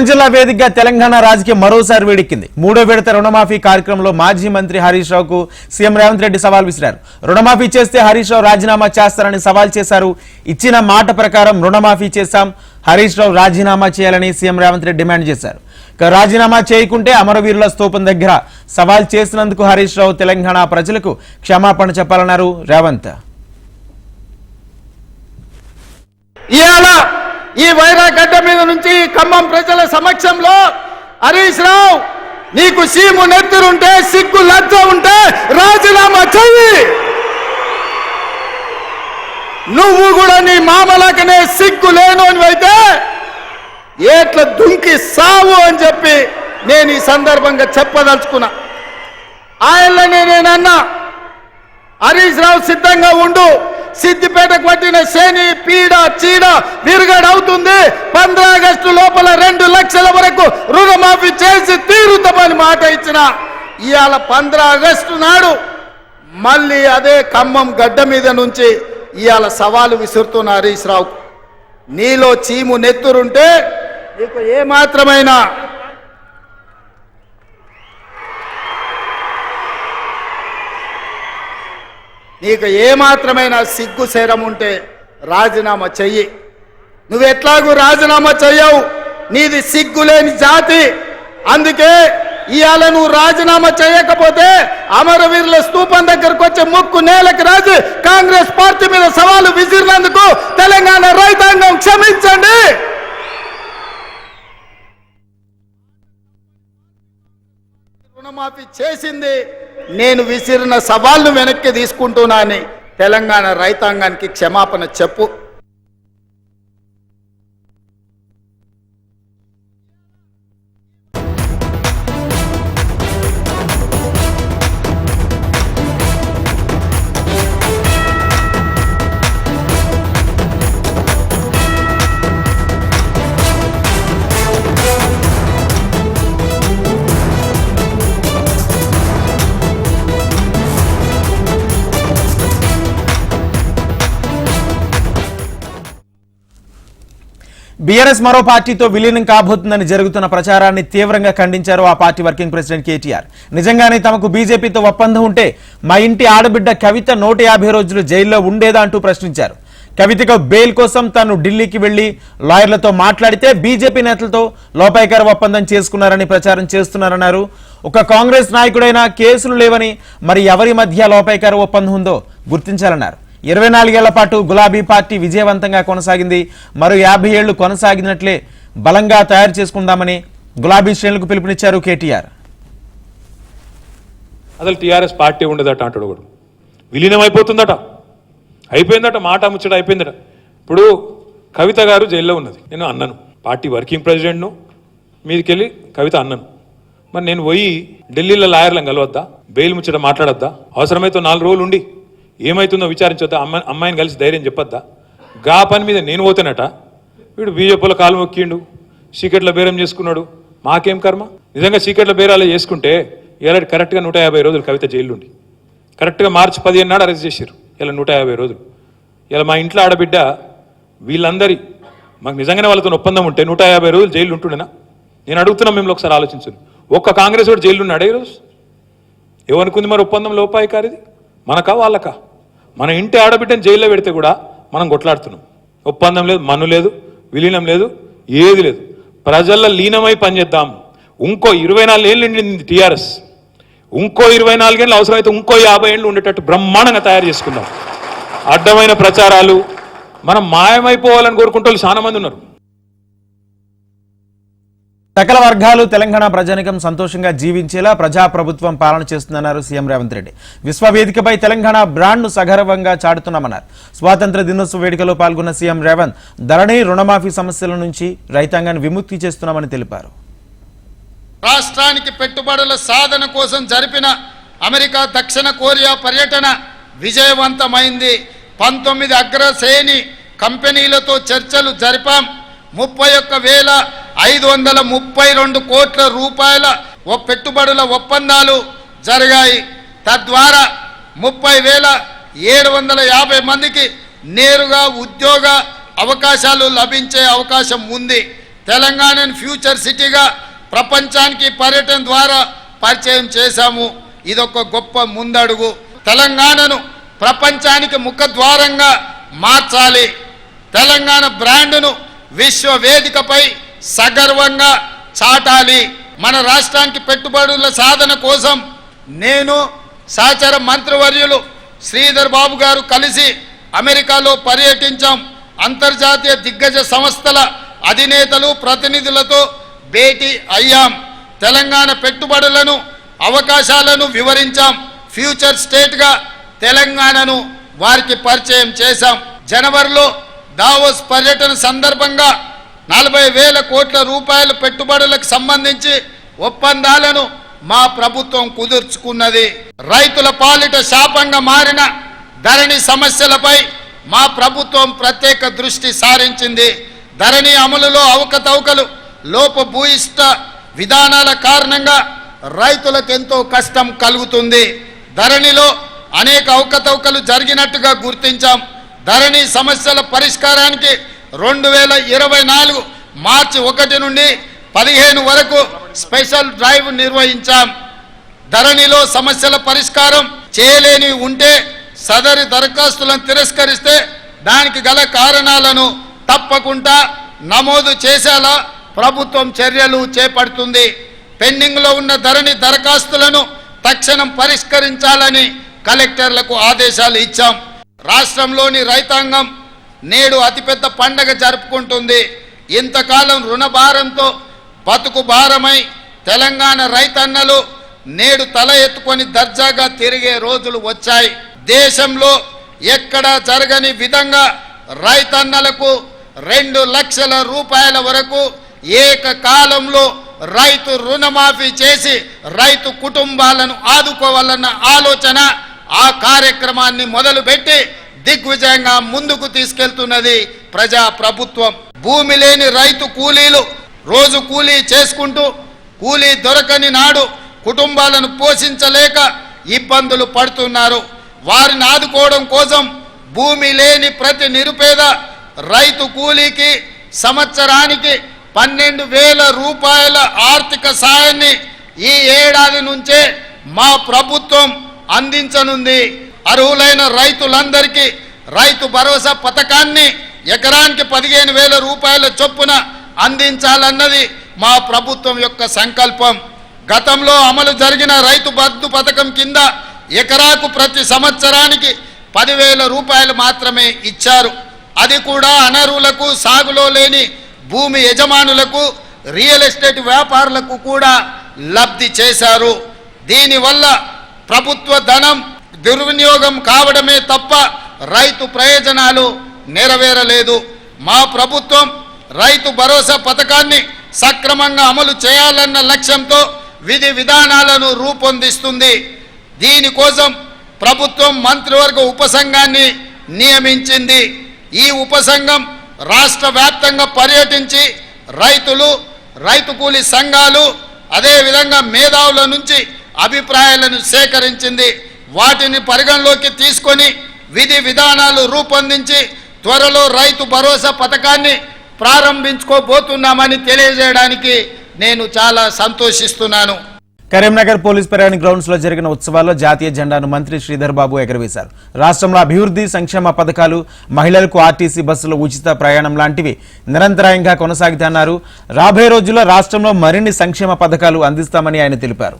ఖమ్మం జిల్లా వేదికగా తెలంగాణ రాజకీయం మరోసారి వేడెక్కింది. మూడో విడత రుణమాఫీ కార్యక్రమంలో మాజీ మంత్రి హరీష్ రావుకు సీఎం రేవంత్ రెడ్డి సవాల్ విసిరారు. రుణమాఫీ చేస్తే హరీష్ రావు రాజీనామా చేస్తారని సవాల్ చేశారు. ఇచ్చిన మాట ప్రకారం రుణమాఫీ చేశాం. హరీష్ రావు రాజీనామా చేయాలని సీఎం రేవంత్ రెడ్డి డిమాండ్ చేశారు. రాజీనామా చేయకుంటే అమరవీరుల స్తూపం దగ్గర సవాల్ చేసినందుకు హరీష్ రావు తెలంగాణ ప్రజలకు క్షమాపణ చెప్పాలన్నారు రేవంత్. ఇవాళ ఈ వైరాగడ్డ మీద నుంచి ఖమ్మం ప్రజల సమక్షంలో హరీష్ రావు నీకు సీము నెత్తురుంటే సిగ్గు లజ్జ ఉంటే రాజీనామా చెయ్యి. నువ్వు కూడా నీ మామలకనే సిగ్గు లేనోని అయితే ఏట్ల దుంకి సావు అని చెప్పి నేను ఈ సందర్భంగా చెప్పదలుచుకున్నా. ఆయననే నేనన్నా హరీష్ రావు సిద్ధంగా ఉండు. సిద్దిపేటకు పట్టిన శని పీడ చీడ విరుగడవుతుంది. పంద్ర ఆగస్టు లోపల రెండు లక్షల వరకు రుణమాఫీ చేసి తీరుతామని మాట ఇచ్చిన ఇవాళ పంద్ర ఆగస్టు నాడు మళ్ళీ అదే ఖమ్మం గడ్డ మీద నుంచి ఇవాళ సవాలు విసురుతున్న హరీష్ రావు నీలో చీము నెత్తురుంటే నీకు ఏమాత్రమైనా నీకు ఏమాత్రమైన సిగ్గు శరం ఉంటే రాజీనామా చెయ్యి. నువ్వు ఎట్లాగూ రాజీనామా చెయ్యవు. నీది సిగ్గులేని జాతి. అందుకే ఇవాళ నువ్వు రాజీనామా చేయకపోతే అమరవీరుల స్తూపం దగ్గరకు వచ్చే ముక్కు నేలకు రాజు. కాంగ్రెస్ పార్టీ మీద సవాలు విసిరినందుకు తెలంగాణ రైతాంగం క్షమించండి. రుణమాఫీ చేసింది. నేను విసిరిన సవాళ్ళు వెనక్కి తీసుకుంటున్నానని తెలంగాణ రైతాంగానికి క్షమాపణ చెప్పు. బీఆర్ఎస్ మరో పార్టీతో విలీనం కాబోతుందని జరుగుతున్న ప్రచారాన్ని తీవ్రంగా ఖండించారు ఆ పార్టీ వర్కింగ్ ప్రెసిడెంట్ కేటీఆర్. నిజంగానే తమకు బీజేపీతో ఒప్పందం ఉంటే మా ఇంటి ఆడబిడ్డ కవిత నూట యాభై రోజులు జైల్లో ఉండేదా అంటూ ప్రశ్నించారు. కవితకు బెయిల్ కోసం తాను ఢిల్లీకి వెళ్ళి లాయర్లతో మాట్లాడితే బీజేపీ నేతలతో లోపాయకర ఒప్పందం చేసుకున్నారని ప్రచారం చేస్తున్నారన్నారు. ఒక కాంగ్రెస్ నాయకుడైనా కేసులు లేవని మరి ఎవరి మధ్య లోపాయకర ఒప్పందం ఉందో గుర్తించాలన్నారు. ఇరవై నాలుగేళ్ళ పాటు గులాబీ పార్టీ విజయవంతంగా కొనసాగింది. మరో యాభై ఏళ్ళు కొనసాగినట్లే బలంగా తయారు చేసుకుందామని గులాబీ శ్రేణులకు పిలుపునిచ్చారు కేటీఆర్. అసలు టీఆర్ఎస్ పార్టీ ఉండదట అంటాడు కూడా విలీనం అయిపోతుందట అయిపోయిందట మాట ముచ్చట అయిపోయిందట. ఇప్పుడు కవిత గారు జైల్లో ఉన్నది. నేను అన్నను. పార్టీ వర్కింగ్ ప్రెసిడెంట్ను మీదకెళ్ళి కవిత అన్నను. మరి నేను పోయి ఢిల్లీలో లాయర్లను కలవద్దా? బెయిల్ ముచ్చట మాట్లాడొద్దా? అవసరమైతే నాలుగు రోజులు ఉండి. ఏమవుతుందో విచారించొద్దా? అమ్మాయి అమ్మాయిని కలిసి ధైర్యం చెప్పొద్దా? గా పని మీద నేను పోతానట? వీడు బీజేపీలో కాలు మొక్కిండు సీకెట్ల బేరం చేసుకున్నాడు. మాకేం కర్మ? నిజంగా సీకెట్ల బేరాలు చేసుకుంటే ఇలా కరెక్ట్గా నూట యాభై రోజులు కవిత జైలు ఉండి కరెక్ట్గా మార్చి పదిహేను నాడు అరెస్ట్ చేశారు. ఇలా నూట యాభై రోజులు. ఇలా మా ఇంట్లో ఆడబిడ్డ వీళ్ళందరి మాకు నిజంగానే వాళ్ళతో ఒప్పందం ఉంటే నూట యాభై రోజులు జైలు ఉంటుండేనా? నేను అడుగుతున్నా మిమ్మల్ని ఒకసారి ఆలోచించండి. ఒక్క కాంగ్రెస్ వాడు జైలు ఉన్నాడు ఈ రోజు ఏమనుకుంది మరి ఒప్పందం లోపాయికారిది? మనకా వాళ్ళకా? మన ఇంటి ఆడబిడ్డని జైల్లో పెడితే కూడా మనం కొట్లాడుతున్నాం. ఒప్పందం లేదు మన్ను లేదు విలీనం లేదు ఏది లేదు. ప్రజల్లో లీనమై పనిచేద్దాం. ఇంకో ఇరవై నాలుగు ఏళ్ళు నిండింది టీఆర్ఎస్. ఇంకో ఇరవై నాలుగేళ్ళు అవసరమైతే ఇంకో యాభై ఏళ్ళు ఉండేటట్టు బ్రహ్మాండంగా తయారు చేసుకుందాం. అడ్డమైన ప్రచారాలు మనం మాయమైపోవాలని కోరుకుంటే వాళ్ళు చాలామంది ఉన్నారు. సకల వర్గాలు తెలంగాణ ప్రజానికం సంతోషంగా జీవించేలా ప్రజాప్రభుత్వం పాలన చేస్తుందన్నారు సీఎం రేవంత్ రెడ్డి. విశ్వవేదికపై తెలంగాణ బ్రాండ్ను సగర్వంగా చాటుతున్నామన్నారు. స్వాతంత్ర దినోత్సవ వేడుకలో పాల్గొన్న సీఎం రేవంత్ ధరణి రుణమాఫీ సమస్యల నుంచి రైతాంగాన్ని విముక్తి చేస్తున్నామని తెలిపారు. రాష్ట్రానికి పెట్టుబడుల సాధన కోసం జరిపిన అమెరికా దక్షిణ కొరియా పర్యటన విజయవంతమైంది. పంతొమ్మిది అగ్రశ్రేణి కంపెనీలతో చర్చలు జరిపాం. ముప్పై ఒక్క వేల ఐదు వందల ముప్పై రెండు కోట్ల రూపాయల పెట్టుబడుల ఒప్పందాలు జరిగాయి. తద్వారా ముప్పై వేల ఏడు వందల యాభై మందికి నేరుగా ఉద్యోగ అవకాశాలు లభించే అవకాశం ఉంది. తెలంగాణను ఫ్యూచర్ సిటీగా ప్రపంచానికి పర్యటన ద్వారా పరిచయం చేశాము. ఇదొక గొప్ప ముందడుగు. తెలంగాణను ప్రపంచానికి ముఖద్వారంగా మార్చాలి. తెలంగాణ బ్రాండ్ను విశ్వ వేదికపై సగర్వంగా చాటాలి. మన రాష్ట్రానికి పెట్టుబడుల సాధన కోసం నేను సహచర మంత్రివర్యులు శ్రీధర్ బాబు గారు కలిసి అమెరికాలో పర్యటించాం. అంతర్జాతీయ దిగ్గజ సంస్థల అధినేతలు ప్రతినిధులతో భేటీ అయ్యాం. తెలంగాణ పెట్టుబడులను అవకాశాలను వివరించాం. ఫ్యూచర్ స్టేట్గా తెలంగాణను వారికి పరిచయం చేశాం. జనవరిలో దావోస్ పర్యటన సందర్భంగా నలభై వేల కోట్ల రూపాయల పెట్టుబడులకు సంబంధించి ఒప్పందాలను మా ప్రభుత్వం కుదుర్చుకున్నది. రైతుల పాలిట శాపంగా మారిన ధరణి సమస్యలపై మా ప్రభుత్వం ప్రత్యేక దృష్టి సారించింది. ధరణి అమలులో అవకతవకలు లోపభూయిష్ట విధానాల కారణంగా రైతులకు ఎంతో కష్టం కలుగుతుంది. ధరణిలో అనేక అవకతవకలు జరిగినట్టుగా గుర్తించాం. ధరణి సమస్యల పరిష్కారానికి రెండు వేల ఇరవై నాలుగు మార్చి ఒకటి నుండి పదిహేను వరకు స్పెషల్ డ్రైవ్ నిర్వహించాం. ధరణిలో సమస్యల పరిష్కారం చేయలేని ఉంటే సదరి దరఖాస్తులను తిరస్కరిస్తే దానికి గల కారణాలను తప్పకుండా నమోదు చేసేలా ప్రభుత్వం చర్యలు చేపడుతుంది. పెండింగ్లో ఉన్న ధరణి దరఖాస్తులను తక్షణం పరిష్కరించాలని కలెక్టర్లకు ఆదేశాలు ఇచ్చాం. రాష్ట్రంలోని రైతాంగం నేడు అతిపెద్ద పండగ జరుపుకుంటుంది. ఇంతకాలం రుణ భారంతో బతుకు భారమై తెలంగాణ రైతన్నలు నేడు తల ఎత్తుకొని దర్జాగా తిరిగే రోజులు వచ్చాయి. దేశంలో ఎక్కడా జరగని విధంగా రైతన్నలకు రెండు లక్షల రూపాయల వరకు ఏకకాలంలో రైతు రుణమాఫీ చేసి రైతు కుటుంబాలను ఆదుకోవాలన్న ఆలోచన ఆ కార్యక్రమాన్ని మొదలుపెట్టి దిగ్విజయంగా ముందుకు తీసుకెళ్తున్నది ప్రజా ప్రభుత్వం భూమి లేని రైతు కూలీలు రోజు కూలీ చేసుకుంటూ కూలీ దొరకని నాడు కుటుంబాలను పోషించలేక ఇబ్బందులు పడుతున్నారు. వారిని ఆదుకోవడం కోసం భూమి లేని ప్రతి నిరుపేద రైతు కూలీకి సంవత్సరానికి పన్నెండు వేల రూపాయల ఆర్థిక సాయాన్ని ఈ ఏడాది నుంచే మా ప్రభుత్వం అందించనుంది. అర్హులైన రైతులందరికీ రైతు భరోసా పథకాన్ని ఎకరానికి పదిహేను వేల రూపాయల చొప్పున అందించాలన్నది మా ప్రభుత్వం యొక్క సంకల్పం. గతంలో అమలు జరిగిన రైతు బంధు పథకం కింద ఎకరాకు ప్రతి సంవత్సరానికి పదివేల రూపాయలు మాత్రమే ఇచ్చారు. అది కూడా అనర్హులకు సాగులో లేని భూమి యజమానులకు రియల్ ఎస్టేట్ వ్యాపారులకు కూడా లబ్ధి చేశారు. దీనివల్ల ప్రభుత్వ ధనం దుర్వినియోగం కావడమే తప్ప రైతు ప్రయోజనాలు నెరవేరలేదు. మా ప్రభుత్వం రైతు భరోసా పథకాన్ని సక్రమంగా అమలు చేయాలన్న లక్ష్యంతో విధి విధానాలను రూపొందిస్తుంది. దీనికోసం ప్రభుత్వం మంత్రివర్గ ఉపసంఘాన్ని నియమించింది. ఈ ఉపసంఘం రాష్ట్ర వ్యాప్తంగా పర్యటించి రైతులు రైతు కూలీ సంఘాలు అదేవిధంగా మేధావుల నుంచి అభిప్రాయాలను సేకరించింది. వాటిని పరిగణలోకి తీసుకొని విధి విధానాలు రూపొందించి త్వరలో రైతు భరోసా పథకాన్ని ప్రారంభించుకోబోతున్నామని తెలియజేయడానికి నేను చాలా సంతోషిస్తున్నాను. కరీంనగర్ పోలీస్ పెరాని గ్రౌండ్స్లో జరిగిన ఉత్సవాల్లో జాతీయ జెండాను మంత్రి శ్రీధర్ బాబు ఎగరవేశారు. రాష్ట్రంలో అభివృద్ధి సంక్షేమ పథకాలు మహిళలకు ఆర్టీసీ బస్సుల ఉచిత ప్రయాణం లాంటివి నిరంతరాయంగా కొనసాగుతున్నారు రాబోయే రోజుల్లో రాష్ట్రంలో మరిన్ని సంక్షేమ పథకాలు అందిస్తామని ఆయన తెలిపారు.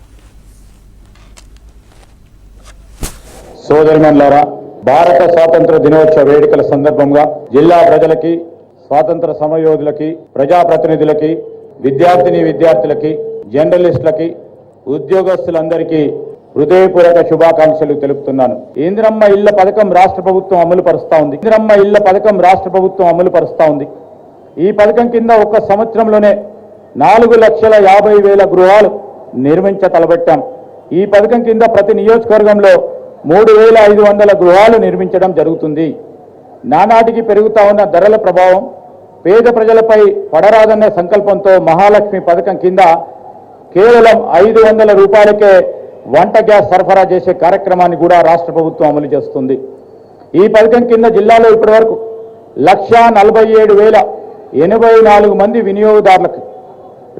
సోదరిమన్లారా భారత స్వాతంత్ర దినోత్సవ వేడుకల సందర్భంగా జిల్లా ప్రజలకి స్వాతంత్ర సమయోధులకి ప్రజాప్రతినిధులకి విద్యార్థిని విద్యార్థులకి జర్నలిస్టులకి ఉద్యోగస్తులందరికీ హృదయపూర్వక శుభాకాంక్షలు తెలుపుతున్నాను. ఇందిరమ్మ ఇళ్ళ పథకం రాష్ట్ర ప్రభుత్వం అమలు పరుస్తా ఉంది. ఇందిరమ్మ ఇళ్ళ పథకం రాష్ట్ర ప్రభుత్వం అమలు పరుస్తా ఉంది. ఈ పథకం కింద ఒక్క సంవత్సరంలోనే నాలుగు లక్షల యాభై వేల గృహాలు నిర్మించ తలబెట్టాం. ఈ పథకం కింద ప్రతి నియోజకవర్గంలో మూడు వేల ఐదు వందల గృహాలు నిర్మించడం జరుగుతుంది. నానాటికి పెరుగుతా ఉన్న ధరల ప్రభావం పేద ప్రజలపై పడరాదన్న సంకల్పంతో మహాలక్ష్మి పథకం కింద కేవలం ఐదు వందల రూపాయలకే వంట గ్యాస్ సరఫరా చేసే కార్యక్రమాన్ని కూడా రాష్ట్ర ప్రభుత్వం అమలు చేస్తుంది. ఈ పథకం కింద జిల్లాలో ఇప్పటివరకు లక్ష నలభై ఏడు వేల ఎనభై నాలుగు మంది వినియోగదారులకు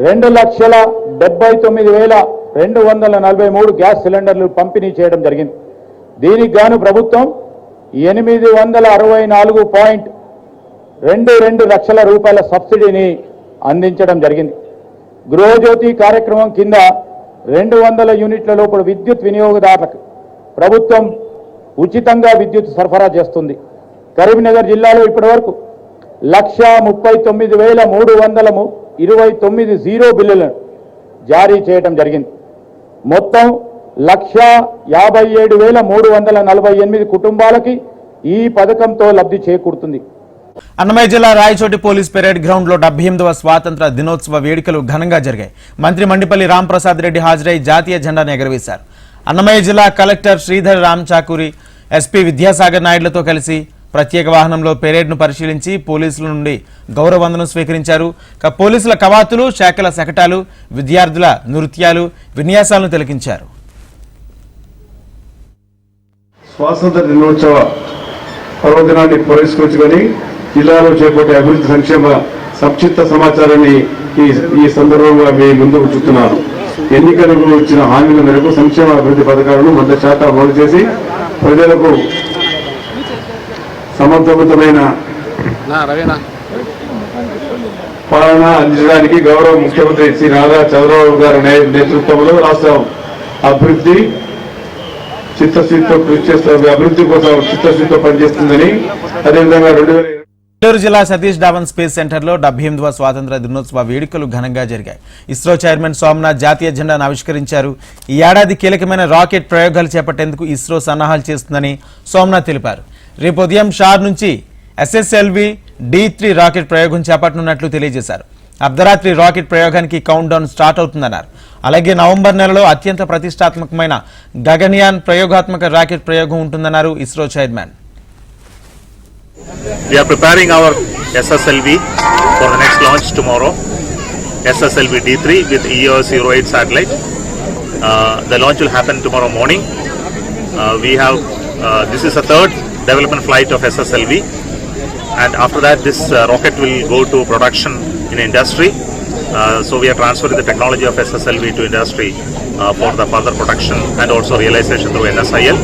రెండు లక్షల డెబ్బై తొమ్మిది వేల రెండు వందల నలభై మూడు గ్యాస్ సిలిండర్లు పంపిణీ చేయడం జరిగింది. దీనికి గాను ప్రభుత్వం ఎనిమిది వందల అరవై నాలుగు పాయింట్ రెండు రెండు లక్షల రూపాయల సబ్సిడీని అందించడం జరిగింది. గృహజ్యోతి కార్యక్రమం కింద రెండు వందల యూనిట్ల లోపల విద్యుత్ వినియోగదారులకు ప్రభుత్వం ఉచితంగా విద్యుత్ సరఫరా చేస్తుంది. కరీంనగర్ జిల్లాలో ఇప్పటివరకు లక్ష ముప్పై తొమ్మిది వేల మూడు వందల ము- ఇరవై తొమ్మిది జీరో బిల్లులను జారీ చేయడం జరిగింది. మొత్తం లక్ష యాభై ఏడు వేల మూడు వందల నలభై ఎనిమిది కుటుంబాలకి ఈ పథకంతో లబ్ధి చేకూరుతుంది. అన్నమయ్య జిల్లా రాయచోటి పోలీస్ పెరేడ్ గ్రౌండ్లో డెబ్బై ఎనిమిదవ స్వాతంత్ర దినోత్సవ వేడుకలు ఘనంగా జరిగాయి. మంత్రి మండిపల్లి రాంప్రసాద్ రెడ్డి హాజరై జాతీయ జెండాను ఎగరవేశారు. అన్నమయ్య జిల్లా కలెక్టర్ శ్రీధర్ రామ్ చాకూరి ఎస్పీ విద్యాసాగర్ నాయుడులతో కలిసి ప్రత్యేక వాహనంలో పెరేడ్ను పరిశీలించి పోలీసుల నుండి గౌరవందనం స్వీకరించారు. పోలీసుల కవాతులు శాఖల శకటాలు విద్యార్థుల నృత్యాలు విన్యాసాలను తిలకించారు. స్వాతంత్ర దినోత్సవ పర్వదినాన్ని పురస్కరించుకొని జిల్లాలో చేపట్టే అభివృద్ధి సంక్షేమ సంక్షిప్త సమాచారాన్ని ఈ ఈ సందర్భంగా మీ ముందుకు చూస్తున్నాను ఎన్నికలకు ఇచ్చిన హామీల మేరకు సంక్షేమ అభివృద్ధి పథకాలను వంద శాతం అమలు చేసి ప్రజలకు సమర్థవంతమైన పాలన అందించడానికి గౌరవ ముఖ్యమంత్రి శ్రీ నారా చంద్రబాబు గారి నేతృత్వంలో రాష్ట్రం అభివృద్ధి చిత్తశుద్ధితో కృషి చేస్తుంది అభివృద్ధి కోసం చిత్తశుద్ధితో పనిచేస్తుందని అదేవిధంగా రెండు వేల నెల్లూరు జిల్లా సతీష్ ధావన్ స్పేస్ సెంటర్లో డెబ్బై ఎనిమిదవ స్వాతంత్ర దినోత్సవ వేడుకలు ఘనంగా జరిగాయి. ఇస్రో చైర్మన్ సోమనాథ్ జాతీయ జెండాను ఆవిష్కరించారు. ఈ ఏడాది కీలకమైన రాకెట్ ప్రయోగాలు చేపట్టేందుకు ఇస్రో సన్నాహాలు చేస్తుందని సోమనాథ్ తెలిపారు. రేపు ఉదయం షార్ నుంచి ఎస్ఎస్ఎల్వి డి త్రీ రాకెట్ ప్రయోగం చేపట్టనున్నట్లు తెలియజేశారు. అర్ధరాత్రి రాకెట్ ప్రయోగానికి కౌంట్ డౌన్ స్టార్ట్ అవుతుందన్నారు. అలాగే నవంబర్ నెలలో అత్యంత ప్రతిష్టాత్మకమైన గగన్యాన్ ప్రయోగాత్మక రాకెట్ ప్రయోగం ఉంటుందన్నారు ISRO chairman. Uh, this is the third development flight of SSLV and after that, this uh, rocket will go to production in industry. Uh, so we are transferring the technology of SSLV to industry uh, for the further production and also realization through NSIL.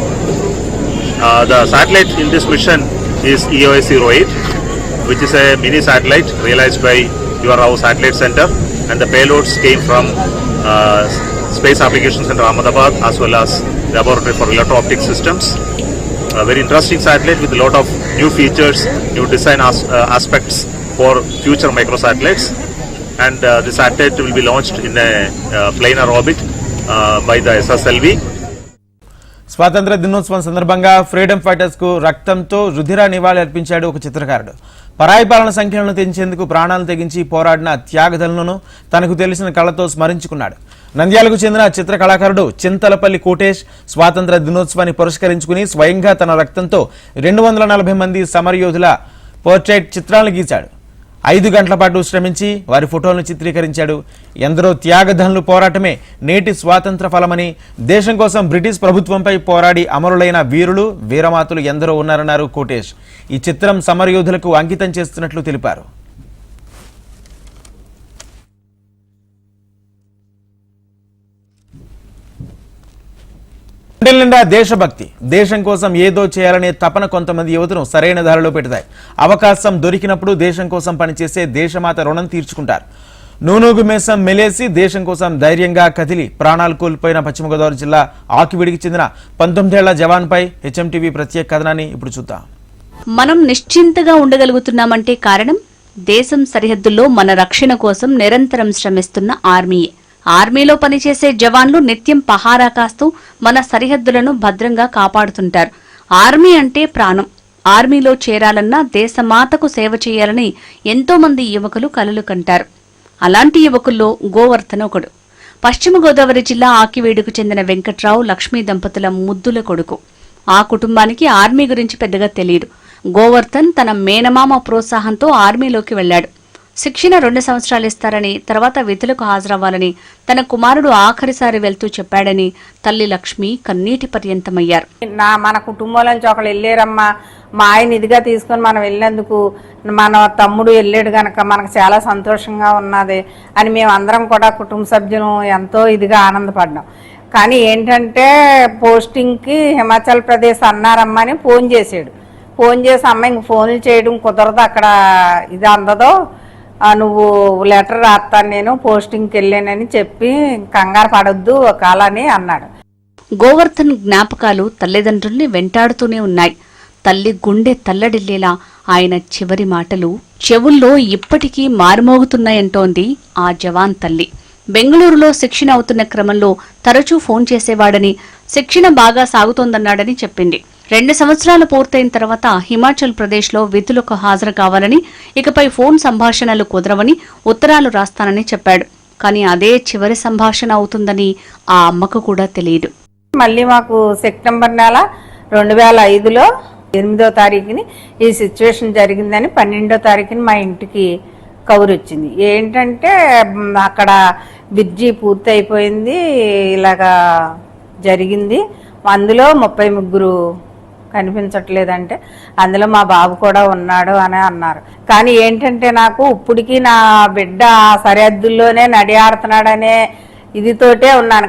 The satellite in this mission is E EOS 08, which is a mini satellite realized by URAO Satellite Center, and the payloads came from Space Applications Center Ahmedabad as well as Laboratory for Electro-Optic Systems. A very interesting satellite with a lot of new features, new design as, uh, aspects for future microsatellites. And uh, the satellite will be launched in a uh, planar orbit uh, by the SSLV. స్వాతంత్ర దినోత్సవం సందర్భంగా freedom ఫైటర్స్కు రక్తంతో రుధిర నివాళి అర్పించాడు ఒక చిత్రకారుడు పరాయి పాలన సంఖ్యలను తెంచేందుకు ప్రాణాలు తెగించి పోరాడిన త్యాగదలను తనకు తెలిసిన కళతో స్మరించుకున్నాడు. నంద్యాలకు చెందిన చిత్ర కళాకారుడు చింతలపల్లి కోటేష్ స్వాతంత్ర దినోత్సవాన్ని పురస్కరించుకుని స్వయంగా తన రక్తంతో రెండు వందల నలభై మంది సమరయోధుల పోర్ట్రేట్ చిత్రాలను గీశాడు. ఐదు గంటల పాటు శ్రమించి వారి ఫోటోలను చిత్రీకరించాడు. ఎందరో త్యాగధనులు పోరాటమే నేటి స్వాతంత్ర ఫలమని దేశం కోసం బ్రిటిష్ ప్రభుత్వంపై పోరాడి అమరులైన వీరులు వీరమాతులు ఎందరో ఉన్నారన్నారు కోటేష్. ఈ చిత్రం సమరయోధులకు అంకితం చేస్తున్నట్లు తెలిపారు. నిండా దేశభక్తి. దేశం కోసం ఏదో చేయాలనే తపన కొంతమంది యువతను సరైన దారిలో పెడతాయి. అవకాశం దొరికినప్పుడు దేశం కోసం పనిచేసే దేశమాత రుణం తీర్చుకుంటారు. నూనూగు మేసం మెలేసి దేశం కోసం ధైర్యంగా కదిలి ప్రాణాలు కోల్పోయిన పశ్చిమ గోదావరి జిల్లా ఆకివిడికి చెందిన పంతొమ్మిదేళ్ళ జవాన్పై హెచ్ఎంటీవీ ప్రత్యేక కథనాన్ని ఇప్పుడు చూద్దాం. మనం నిశ్చింతగా ఉండగలుగుతున్నామంటే కారణం దేశం సరిహద్దుల్లో మన రక్షణ కోసం నిరంతరం శ్రమిస్తున్న ఆర్మీయే. ఆర్మీలో పనిచేసే జవాన్లు నిత్యం పహారా కాస్తూ మన సరిహద్దులను భద్రంగా కాపాడుతుంటారు. ఆర్మీ అంటే ప్రాణం. ఆర్మీలో చేరాలన్నా దేశమాతకు సేవ చేయాలని ఎంతోమంది యువకులు కలలు కంటారు. అలాంటి యువకుల్లో గోవర్ధన్ ఒకడు. పశ్చిమ గోదావరి జిల్లా ఆకివేడుకు చెందిన వెంకట్రావు లక్ష్మీ దంపతుల ముద్దుల కొడుకు. ఆ కుటుంబానికి ఆర్మీ గురించి పెద్దగా తెలియదు గోవర్ధన్ తన మేనమామ ప్రోత్సాహంతో ఆర్మీలోకి వెళ్ళాడు. శిక్షణ రెండు సంవత్సరాలు ఇస్తారని తర్వాత విధులకు హాజరవ్వాలని తన కుమారుడు ఆఖరిసారి వెళ్తూ చెప్పాడని తల్లి లక్ష్మి కన్నీటి పర్యంతమయ్యారు. నా మన కుటుంబంలో నుంచి ఒకళ్ళు వెళ్ళారమ్మా. మా ఆయన ఇదిగా తీసుకొని మనం వెళ్ళినందుకు మన తమ్ముడు వెళ్ళాడు గనక మనకు చాలా సంతోషంగా ఉన్నది అని మేము అందరం కూడా కుటుంబ సభ్యులు ఎంతో ఇదిగా ఆనందపడ్డాం. కానీ ఏంటంటే పోస్టింగ్కి హిమాచల్ ప్రదేశ్ అన్నారమ్మా అని ఫోన్ చేసాడు ఫోన్ చేసి అమ్మాయికి ఇంక ఫోన్లు చేయడం కుదరదు అక్కడ ఇది అందదో నువ్వు లెటర్ రాస్తాను నేను పోస్టింగ్కి వెళ్ళానని చెప్పి కంగారు పడొద్దు కాలని అన్నాడు. గోవర్ధన్ జ్ఞాపకాలు తల్లిదండ్రుల్ని వెంటాడుతూనే ఉన్నాయి. తల్లి గుండె తల్లడిల్లేలా ఆయన చివరి మాటలు చెవుల్లో ఇప్పటికీ మారుమోగుతున్నాయంటోంది ఆ జవాన్ తల్లి. బెంగళూరులో శిక్షణ అవుతున్న క్రమంలో తరచూ ఫోన్ చేసేవాడని శిక్షణ బాగా సాగుతోందన్నాడని చెప్పింది. రెండు సంవత్సరాలు పూర్తయిన తర్వాత హిమాచల్ ప్రదేశ్లో విధులకు హాజరు కావాలని ఇకపై ఫోన్ సంభాషణలు కుదరవని ఉత్తరాలు రాస్తానని చెప్పాడు. కానీ అదే చివరి సంభాషణ అవుతుందని ఆ అమ్మకు కూడా తెలియదు. మళ్ళీ మాకు సెప్టెంబర్ నెల రెండు వేల ఐదులో ఎనిమిదో తారీఖుని ఈ సిచ్యువేషన్ జరిగిందని పన్నెండో తారీఖుని మా ఇంటికి కవర్ వచ్చింది ఏంటంటే అక్కడ బ్రిడ్జి పూర్తి అయిపోయింది ఇలాగా జరిగింది. అందులో ముప్పై ముగ్గురు కనిపించట్లేదంటే అందులో మా బాబు కూడా ఉన్నాడు అని అన్నారు. కానీ ఏంటంటే నాకు ఇప్పటికీ నా బిడ్డ ఆ సరిహద్దుల్లోనే నడియాడుతున్నాడనే ఇదితోటే ఉన్నాను.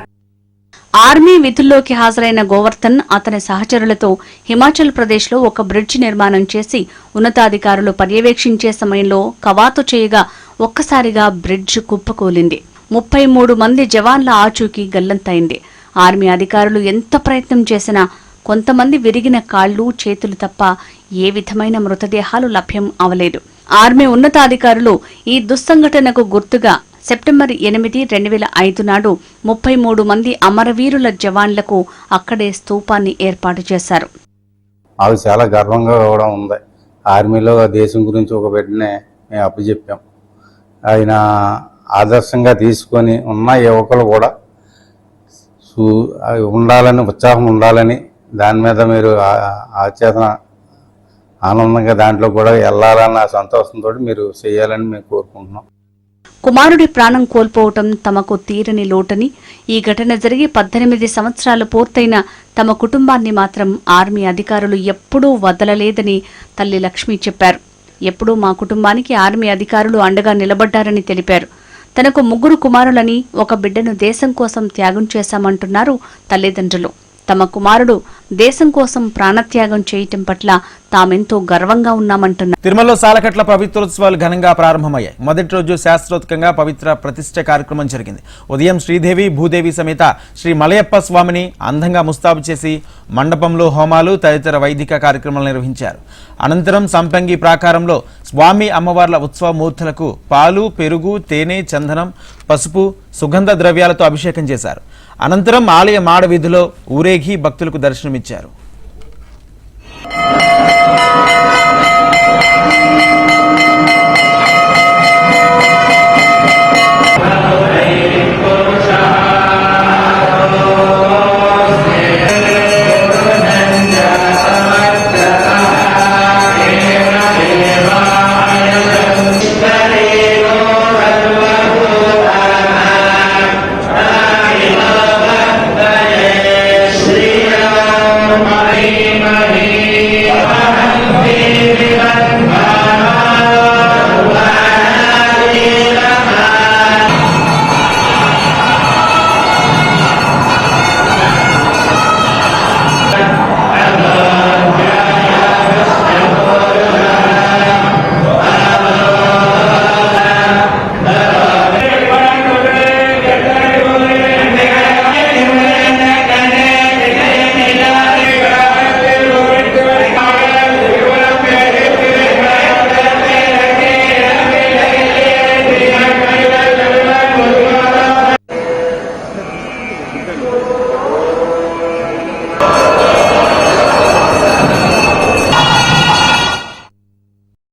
ఆర్మీ విధుల్లోకి హాజరైన గోవర్ధన్ అతని సహచరులతో హిమాచల్ ప్రదేశ్లో ఒక బ్రిడ్జ్ నిర్మాణం చేసి ఉన్నతాధికారులు పర్యవేక్షించే సమయంలో కవాతు చేయగా ఒక్కసారిగా బ్రిడ్జ్ కుప్పకూలింది. ముప్పై మూడు మంది జవాన్ల ఆచూకీ గల్లంతైంది ఆర్మీ అధికారులు ఎంత ప్రయత్నం చేసినా కొంతమంది విరిగిన కాళ్ళు చేతులు తప్ప ఏ విధమైన మృతదేహాలు లభ్యం అవలేదు. ఆర్మీ ఉన్నతాధికారులు ఈ దుస్సంఘటనకు గుర్తుగా సెప్టెంబర్ ఎనిమిది రెండు వేల ఐదు నాడు ముప్పై మూడు మంది అమరవీరుల జవాన్లకు అక్కడే స్తూపాన్ని ఏర్పాటు చేశారు. అవి చాలా గర్వంగా కూడా ఉంది. ఆర్మీలో దేశం గురించి ఒక బిడ్డనే మేము అప్పచెప్పాం. ఆయన ఆదర్శంగా తీసుకొని ఉన్న యువకులు కూడా ఉండాలని ఉత్సాహం ఉండాలని దాని మీద మీరు ఆచేతన ఆనందంగా దాంట్లో కూడా వెళ్ళాలన్న సంతోషంతో మీరు చేయాలని మేము కోరుకుంటున్నాం. కుమారుడి ప్రాణం కోల్పోవటం తమకు తీరని లోటని ఈ ఘటన జరిగి పద్దెనిమిది సంవత్సరాలు పూర్తయిన తమ కుటుంబాన్ని మాత్రం ఆర్మీ అధికారులు ఎప్పుడూ వదలలేదని తల్లి లక్ష్మి చెప్పారు. ఎప్పుడూ మా కుటుంబానికి ఆర్మీ అధికారులు అండగా నిలబడ్డారని తెలిపారు. తనకు ముగ్గురు కుమారులని ఒక బిడ్డను దేశం కోసం త్యాగం చేశామంటున్నారు తల్లిదండ్రులు. తమ కుమారుడు దేశం కోసం ప్రాణత్యాగం చేయటం పట్ల తామెంతో గర్వంగా ఉన్నామంటున్నారు. తిరుమలలో సాలకట్ల పవిత్రోత్సవాలు ఘనంగా ప్రారంభమయ్యాయి. మొదటి రోజు శాస్త్రోత్కంగా పవిత్ర ప్రతిష్ట కార్యక్రమం జరిగింది. ఉదయం శ్రీదేవి భూదేవి సమేత శ్రీ మలయప్ప స్వామిని అందంగా ముస్తాబు చేసి మండపంలో హోమాలు తదితర వైదిక కార్యక్రమాలు నిర్వహించారు. అనంతరం సంపంగి ప్రాకారంలో స్వామి అమ్మవార్ల ఉత్సవ మూర్తులకు పాలు పెరుగు తేనె చందనం పసుపు సుగంధ ద్రవ్యాలతో అభిషేకం చేశారు. అనంతరం ఆలయ మాడ వీధిలో ఊరేగి భక్తులకు దర్శనమిచ్చారు.